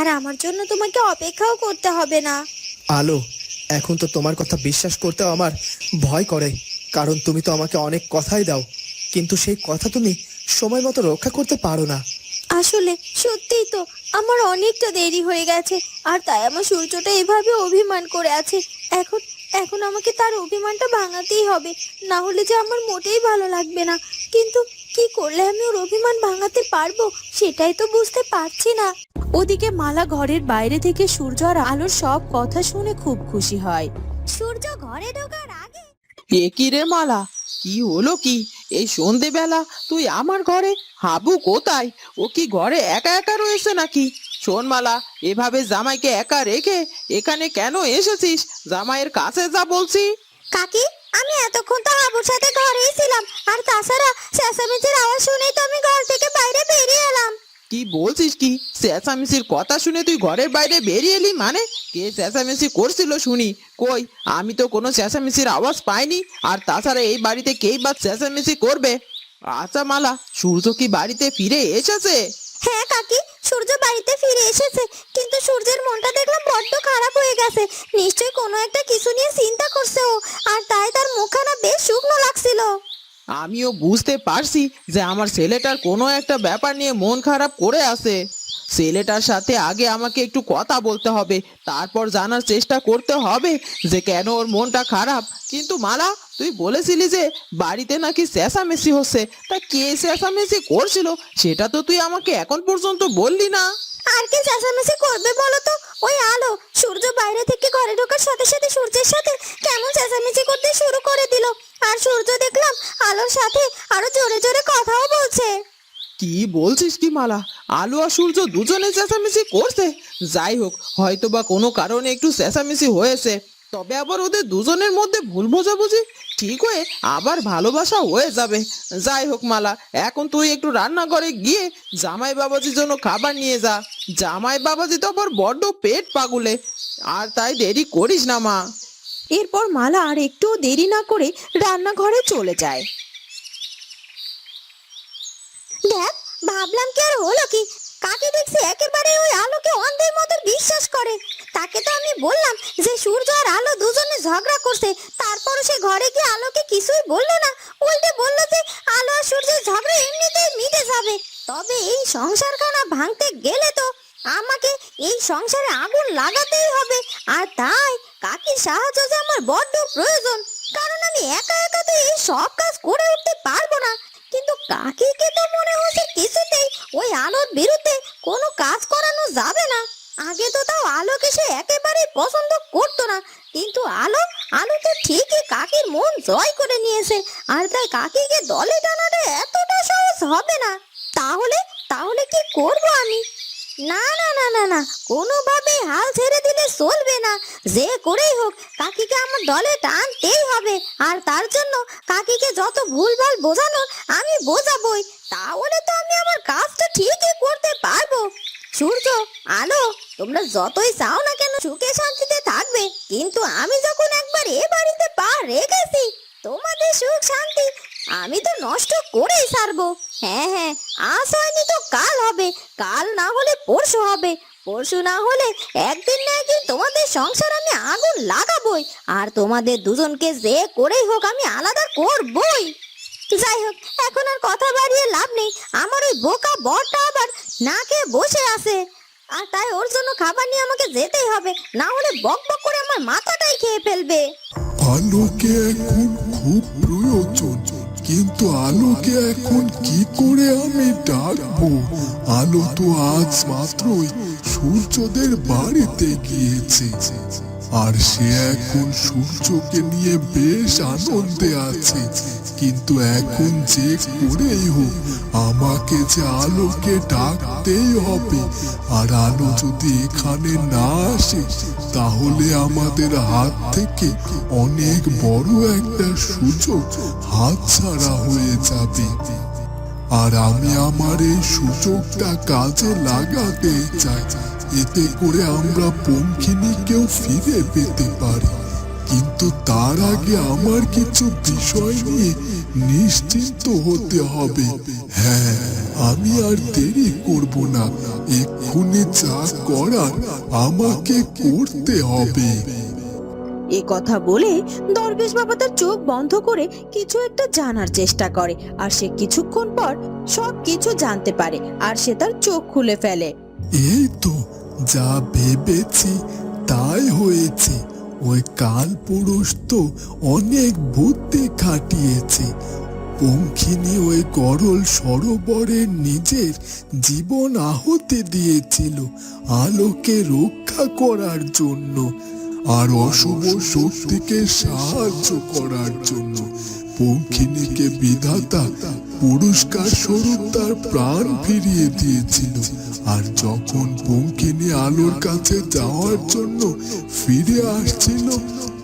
আর আমার জন্য তোমাকে অপেক্ষাও করতে হবে না। আলো এখন তো তোমার কথা বিশ্বাস করতেও আমার ভয় করে কারণ তুমি তো আমাকে অনেক কথাই দাও কিন্তু সেই কথা তুমি সময় মতো রক্ষা করতে পারো না। আসলে সত্যিই তো আমার অনেকটা দেরি হয়ে গেছে আর তাই আমার সূর্যটা এভাবে অভিমান করে আছে। এখন এখন আমাকে তার অভিমানটা ভাঙাতেই হবে। না হলে যে আমার মোটেই ভালো লাগবে না। কিন্তু কি করলে আমি ওর অভিমান ভাঙাতে পারব সেটাই তো বুঝতে পারছি না। ওদিকে মালা ঘরের বাইরে থেকে সূর্য আর আলোর সব কথা শুনে খুব খুশি হয়। সূর্য ঘরে ঢোকার আগে এ কি রে মালা? কি হলো কি? এই সন্ধেবেলা তুই আমার ঘরে? হাবু কোথায়? ও কি ঘরে একা একা রয়েছে নাকি? শোন মালা এভাবে জামাইকে একা রেখে এখানে কেন এসেছিস? জামাইয়ের কাছে যা বলছি। কাকি আমি এতক্ষণ তো হাবুর সাথে ঘরেই ছিলাম আর তাছাড়া চেঁচামেচির আওয়াজ শুনেই তো আমি ঘর থেকে বাইরে বেরিয়ে এলাম। কি বলছিস কি? চেঁচামেচির কথা শুনে তুই ঘরের বাইরে বেরিয়ে এলি মানে? কে চেঁচামেচি করছিল শুনি। কই আমি তো কোনো চেঁচামেচির আওয়াজ পাইনি আর তাছাড়া এই বাড়িতে কেই বা চেঁচামেচি করবে? আচ্ছা মালা সূর্য কি বাড়িতে ফিরে এসেছে? হ্যাঁ কাকি সূর্য বাড়িতে ফিরে এসেছে, কিন্তু সূর্যের মনটা দেখলাম বড্ড খারাপ হয়ে গেছে। নিশ্চয়ই কোনো একটা কিছু নিয়ে চিন্তা করছে ও, আর তাই তার মুখখানা বেশ শুকনো লাগছিল। আমিও বুঝতে পারছি যে আমার ছেলেটার কোনো একটা ব্যাপার নিয়ে মন খারাপ করে আছে। ছেলেটার সাথে আগে আমাকে একটু কথা বলতে হবে, তারপর জানার চেষ্টা করতে হবে যে কেন ওর মনটা খারাপ। কিন্তু মালা তুই বলেছিলি যে বাড়িতে নাকি চেঁচামেচি হচ্ছে। তা কে চেঁচামেচি করছিল সেটা তো তুই আমাকে এখন পর্যন্ত বললি না। আর কি চেঁচামেচি করবে বলো তো? ওই আলো সূর্য বাইরে থেকে ঘরে ঢোকার সাথে সাথে সূর্যের সাথে কেমন চেঁচামেচি করতে শুরু করে দিল। আর সূর্য দেখলাম আলোর সাথে আরও জোরে জোরে কথাও বলছে। কি বলছিস কি মালা? আলো আর সূর্য দুজনে চেঁচামেচি করছে। যাই হোক হয়তো বা কোনো কারণে একটু চেঁচামেচি হয়েছে। তবে আবার ওদের দুজনের মধ্যে ভুল বোঝাবুঝি ঠিক হয়ে আবার ভালোবাসা হয়ে যাবে। যাই হোক মালা এখন তুই একটু রান্নাঘরে গিয়ে জামাই বাবাজির জন্য খাবার নিয়ে যা। জামাই বাবাজি তো আবার বড্ড পেট পাগুলে। আর তাই দেরি করিস না মা। এরপর মালা আর একটু দেরি না করে রান্নাঘরে চলে যায়। দেখ ভাবলাম কি আর হলো কি? কাকে দেখছি একেবারে ওই আলোকে অন্ধের মতো বিশ্বাস করে তাকে তো আমি বললাম যে সূর্য আর আলো দুজনে ঝগড়া করছে তারপর সে ঘরে গিয়ে আলোকে কিছুই বলল না। উল্টে বলল যে, আলো আর সূর্যের ঝগড়া এমনিতেই মিটে যাবে। তবে এই সংসারখানা ভাঙতে গেলে তো আমাকে এই সংসারে আগুন লাগাতেই হবে। আর তাই কাকির সাহায্য যে আমার বড্ড প্রয়োজন। কারণ আমি একা একা তো এই সব কাজ করে উঠতে পারব না। কিন্তু কাকিকে তো মনে হচ্ছে কিছুতেই ওই আলোর বিরুদ্ধে কোনো কাজ করানো যাবে না। আগে তো তাও আলোকে সে একেবারেই পছন্দ করতো আলো আলো তো ঠিকই কাকির মন জয় করে নিয়েছে, আর তাই কাকিকে দলে টানাটা এতটা সহজ হবে না। তাহলে তাহলে কি করব আমি? না না না না না কোনোভাবে হাল ছেড়ে দিলে চলবে না। যে করেই হোক, কাকিকে আমার দলে টানতেই হবে, আর তার জন্য কাকিকে যত ভুলভাল বোঝানো আমি বোঝাবই। তাহলে তো আমি আমার কাজটা ঠিকই করতে পারব। সূর্য, আলো, তোমরা যতই চাও না কিন্তু আমি যখন একবার এ বাড়িতে পা রেখেছি, তোমাদের সুখ শান্তি আমি তো নষ্ট করেই সারবো। হ্যাঁ হ্যাঁ আজ হয়নি তো কাল হবে, কাল না হলে পরশু হবে। পরশু না হলে একদিন না একদিন তোমাদের সংসার আমি আগুন লাগাবই, আর তোমাদের দুজনকে যে করেই হোক আমি আলাদা করবই। যাই হোক, এখন আর কথা বাড়িয়ে লাভ নেই। আমার ওই বোকা বরটা আবার নাকে বসে আছে। আর তাই ওর জন্য খাবার নিয়ে আমাকে যেতেই হবে। না হলে বক বক করে আমার মাথাটাই খেয়ে ফেলবে। আলোকে এখন খুব প্রয়োজন, কিন্তু আলোকে এখন কি করে আমি ডাকবো? আলো তো আজ মাত্রই সূর্যদের বাড়িতে গিয়েছে। আর সে এখন সূর্যকে নিয়ে বেশ আনন্দে আছে। কিন্তু এখন যে করেই হোক, আমাকে যে আলোকে ডাকতেই হবে। আর আলো যদি এখানে না আসে, তাহলে আমাদের হাত থেকে অনেক বড় একটা সুযোগ হাতছাড়া হয়ে যাবে। আর আমি আমার এই সুযোগটা কাজে লাগাতে চাই। এতে করে আমরা পঙ্খিনীকেও ফিরে পেতে পারি। কিন্তু তার আগে আমার কিছু বিষয় নিয়ে নিশ্চিন্ত হতে হবে। হ্যাঁ আমি আর দেরি করব না। এক্ষুনি যা করার আমাকে করতে হবে। এ কথা বলে দরবেশ বাবা তার চোখ বন্ধ করে কিছু একটা জানার চেষ্টা করে আর সে কিছুক্ষণ পর সব কিছু জানতে পারে আর সে তার চোখ খুলে ফেলে। এই তো যা ভেবেছি তাই হয়েছে। ওই কাল পুরুষ তো অনেক বুদ্ধি খাটিয়েছে। পঙ্খিনী ওই গরল সরোবরের নিজের জীবন আহতে দিয়েছিল আলোকে রক্ষা করার জন্য আর অশুভ শক্তিকে সাহায্য করার জন্য। পঙ্খিনীকে বিধাতা পুরস্কার স্বরূপ তার প্রাণ ফিরিয়ে দিয়েছিল। আর যখন আলোর কাছে যাওয়ার জন্য ফিরে আসছিল,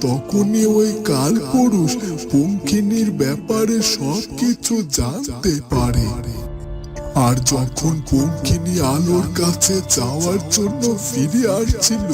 তখনই ওই কালপুরুষ পঙ্কিনীর ব্যাপারে সবকিছু জানতে পারে। আর যখন পঙ্কিনী আলোর কাছে যাওয়ার জন্য ফিরে আসছিল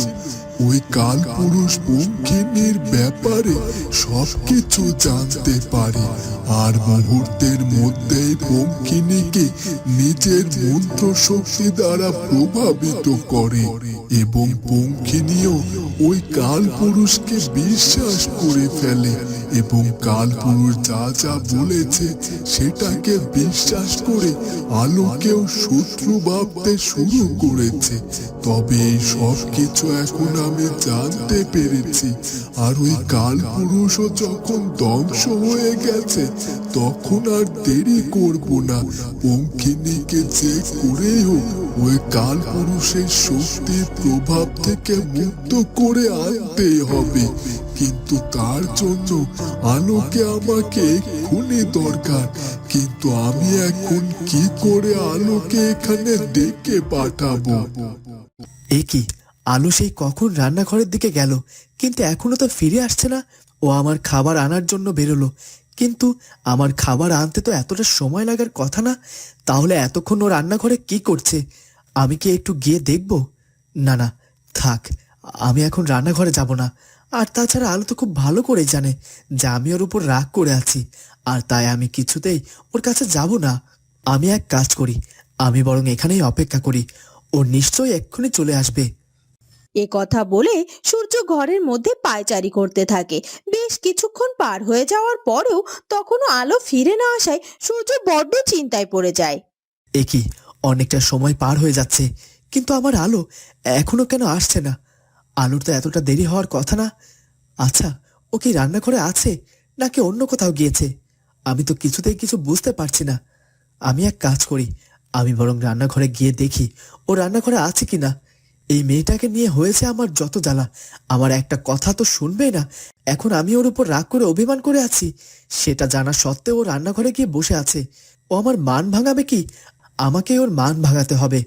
ওই কালপুরুষ পঙ্কিনীর ব্যাপারে সবকিছু জানতে পারে। আর মুহূর্তের মধ্যেই পঙ্কিনীকে নিজের মন্ত্র শক্তি দ্বারা প্রভাবিত করে এবং পঙ্কিনীও ওই কালপুরুষকে বিশ্বাস করে ফেলে এবং কালপুরুষ যা যা বলেছে সেটাকে বিশ্বাস করে আলোকেও শত্রু ভাবতে শুরু করেছে। তবে এই সব কিছু এখন আমি জানতে পেরেছি। আর ওই কালপুরুষও যখন ধ্বংস হয়ে গেছে, তখন আর দেরি করব না। পঙ্কিনীকে যে করেই হোক, ওই কালপুরুষের শক্তির প্রভাব থেকে মুক্ত করে আনতেই হবে। কিন্তু তার জন্য আলোকে আমাকে এক্ষুনি দরকার। কিন্তু আমি এখন কি করে আলোকে এখানে ডেকে পাঠাবো? এ কি? আলো সেই কখন রান্নাঘরের দিকে গেল, কিন্তু এখনও তো ফিরে আসছে না। ও আমার খাবার আনার জন্য বেরোলো। কিন্তু আমার খাবার আনতে তো এতটা সময় লাগার কথা না, তাহলে এতক্ষণ ও রান্নাঘরে কি করছে? আমি কি একটু গিয়ে দেখব? না না, থাক, আমি এখন রান্নাঘরে যাব না। আর তাছাড়া আলু তো খুব ভালো করে জানে যে আমি ওর উপর রাগ করে আছি, আর তাই আমি কিছুতেই ওর কাছে যাব না। আমি এক কাজ করি, আমি বরং এখানেই অপেক্ষা করি। ও নিশ্চয়ই এক্ষুনি চলে আসবে। এ কথা বলে সূর্য ঘরের মধ্যে পায়চারি করতে থাকে। বেশ কিছুক্ষণ পার হয়ে যাওয়ার পরেও তখনও আলো ফিরে না আসায় সূর্য বড্ড চিন্তায় পড়ে যায়। এ কি, অনেকটা সময় পার হয়ে যাচ্ছে, কিন্তু আমার আলো এখনও কেন আসছে না? আলোর তো এতটা দেরি হওয়ার কথা না। আচ্ছা ও কি রান্নাঘরে আছে, নাকি অন্য কোথাও গিয়েছে? আমি তো কিছুতেই কিছু বুঝতে পারছি না। আমি এক কাজ করি, আমি বরং রান্নাঘরে গিয়ে দেখি, ও রান্নাঘরে আছে কি না এই মেয়েটাকে নিয়ে হয়েছে আমার যত জ্বালা। আমার একটা কথা তো শুনবে না। এখন আমি ওর উপর রাগ করে অভিমান করে আছি। সেটা জানা সত্ত্বেও ও রান্নাঘরে গিয়ে বসে আছে। ও আমার মান ভাঙাবে কি? আমাকে ওর মান ভাঙাতে হবে।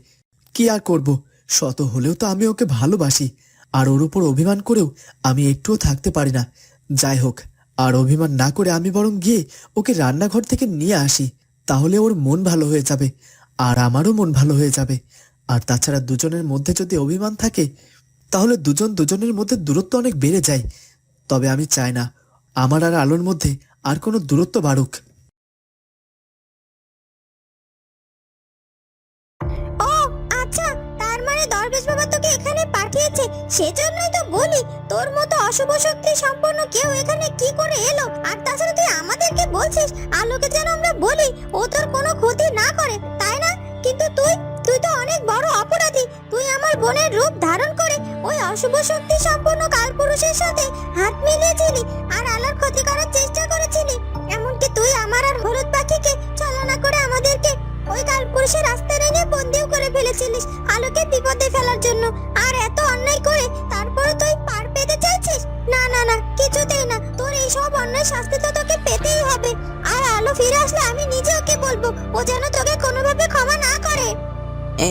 কি আর করব? শত হলেও তো আমি ওকে ভালোবাসি। আর ওর উপর অভিমান করেও আমি একটুও থাকতে পারি না। যাই হোক, আর অভিমান না করে আমি বরং গিয়ে ওকে রান্নাঘর থেকে নিয়ে আসি। তাহলে ওর মন ভালো হয়ে যাবে। আর আমারও মন ভালো হয়ে যাবে। আর তাছাড়া দুজনের মধ্যে যদি অভিমান থাকে, তাহলে দুজন দুজনের মধ্যে দূরত্ব অনেক বেড়ে যায়। তবে আমি চাই না, আমার আর আলোর মধ্যে আর কোনো দূরত্ব বাড়ুক। ও আচ্ছা তার মানে দরবেশ বাবা তোকে সেজন্যই তো বলি, তোর মতো অশুভ শক্তি সম্পন্ন কেউ এখানে কি করে এলো? আর তাছাড়া তুই আমাদেরকে বলছিস, আলোকে যেন আমরা বলি, ও তোর কোনো ক্ষতি না করে। আমার বোনের রূপ ধারণ করে ওই অশুভ শক্তি সম্পন্ন কালপুরুষের সাথে হাত মিলিয়েছিলি আর আলোর ক্ষতি করার চেষ্টা করেছিলি। এমনকি তুই আমার আর হলুদ পাখিকে চালনা করে আমাদেরকে ওই কালপুরুষের রাস্তায় এনে বন্দিও করে ফেলেছিলিস আলোকে বিপদে ফেলার জন্য। আর এত অন্যায় করে তারপরে তুই পার পেতে চাইছিস? না না না, কিছুতেই না। তোর এই সব অন্যায় শাস্তি তো তোকে পেতেই হবে। আর আলো ফিরে আসলে আমি নিজে ওকে বলব, ও যেন তোকে কোনোভাবে ক্ষমা না করে।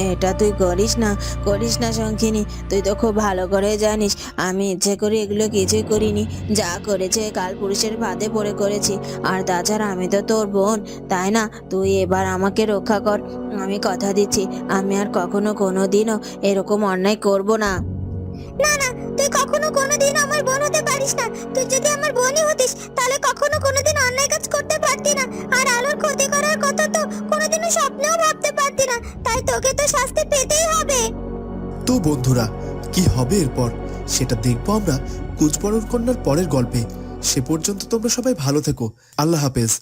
এটা তুই করিস না করিস না শঙ্খিনী তুই তো খুব ভালো করে জানিস, আমি ইচ্ছে করে এগুলো কিছুই করিনি, যা করেছে কাল পুরুষের ফাঁদে পড়ে করেছি, আর তাছাড়া আমি তো তোর বোন, তাই না? তুই এবার আমাকে রক্ষা কর, আমি কথা দিচ্ছি, আমি আর কখনো কোনো দিনও এরকম অন্যায় করব না। না না, তুই কখনো কোনোদিন আমার বোন হতে পারিস না, তুই যদি আমার বোনই হতিস, তাহলে কখনো কোনোদিন অন্যায় কাজ করতে পারতি না, আর আলোর ক্ষতি করার কথা তো কোনোদিনও স্বপ্নেও ভাবতে পারতি না, তাই তোকে তো শাস্তি পেতেই হবে। তো বন্ধুরা, কি হবে এরপর? সেটা দেখব আমরা কুচবরণ কন্যার পরের গল্পে। সে পর্যন্ত তোমরা সবাই ভালো থেকো। আল্লাহ হাফেজ।